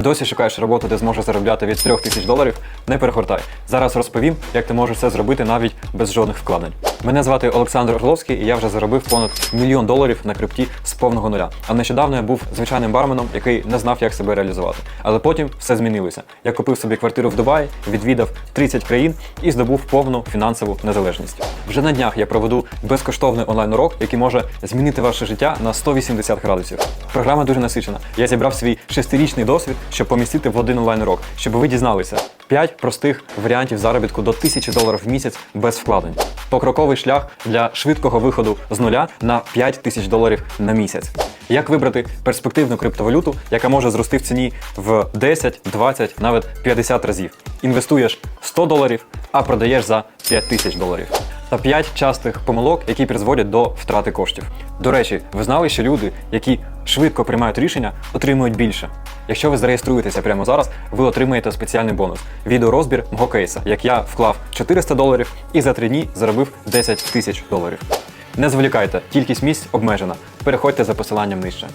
Досі шукаєш роботу, де зможеш заробляти від 3 тисяч доларів? Не перегортай. Зараз розповім, як ти можеш це зробити навіть без жодних вкладень. Мене звати Олександр Орловський, і я вже заробив понад мільйон доларів на крипті з повного нуля. А нещодавно я був звичайним барменом, який не знав, як себе реалізувати. Але потім все змінилося. Я купив собі квартиру в Дубаї, відвідав 30 країн і здобув повну фінансову незалежність. Вже на днях я проведу безкоштовний онлайн-урок, який може змінити ваше життя на 180 градусів. Програма дуже насичена. Я зібрав свій шестирічний досвід, щоб помістити в один онлайн-урок, щоб ви дізналися 5 простих варіантів заробітку до 1000 доларів в місяць без вкладень. Покроковий шлях для швидкого виходу з нуля на 5 тисяч доларів на місяць. Як вибрати перспективну криптовалюту, яка може зрости в ціні в 10, 20, навіть 50 разів. Інвестуєш 100 доларів, а продаєш за 5 тисяч доларів. Та 5 частих помилок, які призводять до втрати коштів. До речі, ви знали, що люди, які швидко приймають рішення, отримують більше. Якщо ви зареєструєтеся прямо зараз, ви отримаєте спеціальний бонус відеорозбір мого кейса, як я вклав 400 доларів і за 3 дні заробив 10 тисяч доларів. Не зволікайте, кількість місць обмежена. Переходьте за посиланням нижче.